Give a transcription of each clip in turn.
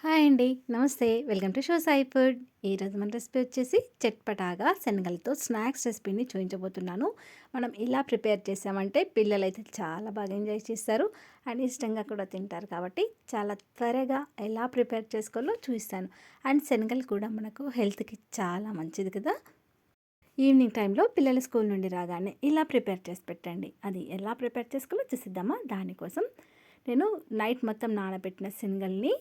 Hi అండి. నమస్తే. Welcome to show Sai food. ఈరోజు మన రెసిపీ వచ్చేసి చట్పటాగా శనగలతో స్నాక్స్ రెసిపీని చూపించబోతున్నాను. మనం ఇలా ప్రిపేర్ చేసామంటే పిల్లలు అయితే చాలా బాగా ఎంజాయ్ చేస్తారు. అండ్ ఇష్టంగా కూడా తింటారు కాబట్టి చాలా త్వరగా ఎలా ప్రిపేర్ చేసుకోవాలో చూపిస్తాను. అండ్ శనగలు కూడా మనకు హెల్త్కి చాలా మంచిది కదా. ఈవినింగ్ టైంలో పిల్లలు స్కూల్ నుండి రాగానే ఇలా ప్రిపేర్ చేసి పెట్టండి. అది ఎలా ప్రిపేర్ చేసుకోవాలో చూసిద్దామా? దానికోసం నేను నైట్ మొత్తం నానబెట్టిన శనగల్ని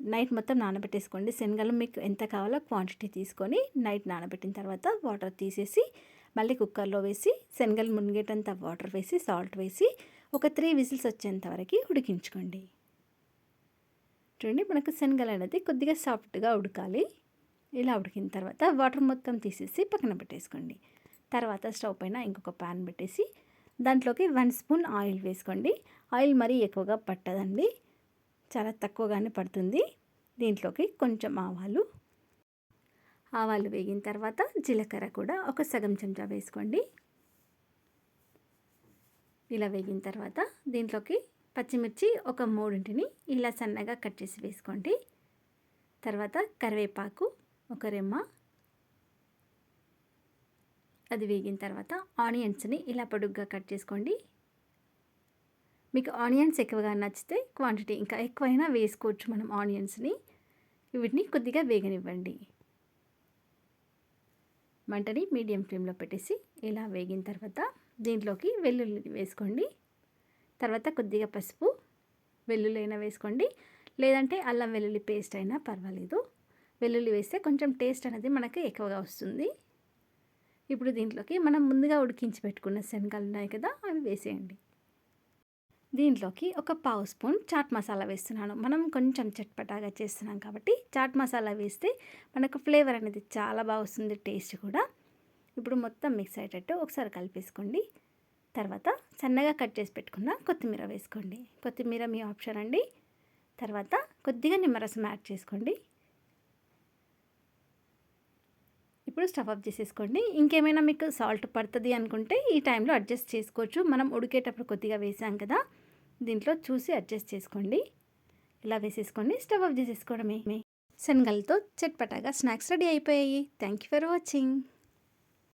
నైట్ మొత్తం నానబెట్టేసుకోండి. శనగలు మీకు ఎంత కావాలో క్వాంటిటీ తీసుకొని నైట్ నానబెట్టిన తర్వాత వాటర్ తీసేసి మళ్ళీ కుక్కర్లో వేసి శనగలు మునిగేటంత వాటర్ వేసి సాల్ట్ వేసి ఒక త్రీ విజిల్స్ వచ్చేంత వరకు ఉడికించుకోండి. చూడండి మనకు శనగలు అనేది కొద్దిగా సాఫ్ట్గా ఉడకాలి. ఇలా ఉడికిన తర్వాత వాటర్ మొత్తం తీసేసి పక్కన పెట్టేసుకోండి. తర్వాత స్టవ్ పైన ఇంకొక ప్యాన్ పెట్టేసి దాంట్లోకి వన్ స్పూన్ ఆయిల్ వేసుకోండి. ఆయిల్ మరీ ఎక్కువగా పట్టదండి. చాలా తక్కువగానే పడుతుంది. దీంట్లోకి కొంచెం ఆవాలు. ఆవాలు వేగిన తర్వాత జీలకర్ర కూడా ఒక సగం చెంచా వేసుకోండి. ఇలా వేగిన తర్వాత దీంట్లోకి పచ్చిమిర్చి ఒక మూడింటిని ఇలా సన్నగా కట్ చేసి వేసుకోండి. తర్వాత కరివేపాకు ఒక రెమ్మ. అది వేగిన తర్వాత ఆనియన్స్ని ఇలా పొడుగ్గా కట్ చేసుకోండి. మీకు ఆనియన్స్ ఎక్కువగా నచ్చితే క్వాంటిటీ ఇంకా ఎక్కువైనా వేసుకోవచ్చు మనం ఆనియన్స్ని. వీటిని కొద్దిగా వేగనివ్వండి. మంటని మీడియం ఫ్లేమ్లో పెట్టేసి ఇలా వేగిన తర్వాత దీంట్లోకి వెల్లుల్లి వేసుకోండి. తర్వాత కొద్దిగా పసుపు వెల్లుల్లి అయినా వేసుకోండి. లేదంటే అల్లం వెల్లుల్లి పేస్ట్ అయినా పర్వాలేదు. వెల్లుల్లి వేస్తే కొంచెం టేస్ట్ అనేది మనకి ఎక్కువగా వస్తుంది. ఇప్పుడు దీంట్లోకి మనం ముందుగా ఉడికించి పెట్టుకున్న శనగలు ఉన్నాయి కదా అవి వేసేయండి. దీంట్లోకి ఒక పావు స్పూన్ చాట్ మసాలా వేస్తున్నాను. మనం కొంచెం చట్పటాగా చేస్తున్నాం కాబట్టి చాట్ మసాలా వేస్తే మనకు ఫ్లేవర్ అనేది చాలా బాగా వస్తుంది టేస్ట్ కూడా. ఇప్పుడు మొత్తం మిక్స్ అయ్యేటట్టు ఒకసారి కలిపేసుకోండి. తర్వాత సన్నగా కట్ చేసి పెట్టుకున్న కొత్తిమీర వేసుకోండి. కొత్తిమీర మీ ఆప్షన్ అండి. తర్వాత కొద్దిగా నిమ్మరసం యాడ్ చేసుకోండి. ఇప్పుడు స్టఫ్ అప్ చేసేసుకోండి. ఇంకేమైనా మీకు సాల్ట్ పడుతుంది అనుకుంటే ఈ టైంలో అడ్జస్ట్ చేసుకోవచ్చు. మనం ఉడికేటప్పుడు కొద్దిగా వేసాం కదా. దీంట్లో చూసి అడ్జస్ట్ చేసుకోండి. ఇలా వేసేసుకోండి స్టవ్ ఆఫ్ చేసేసుకోవడమే. శనగలతో చట్పటాగా స్నాక్స్ రెడీ అయిపోయాయి. Thank you for watching.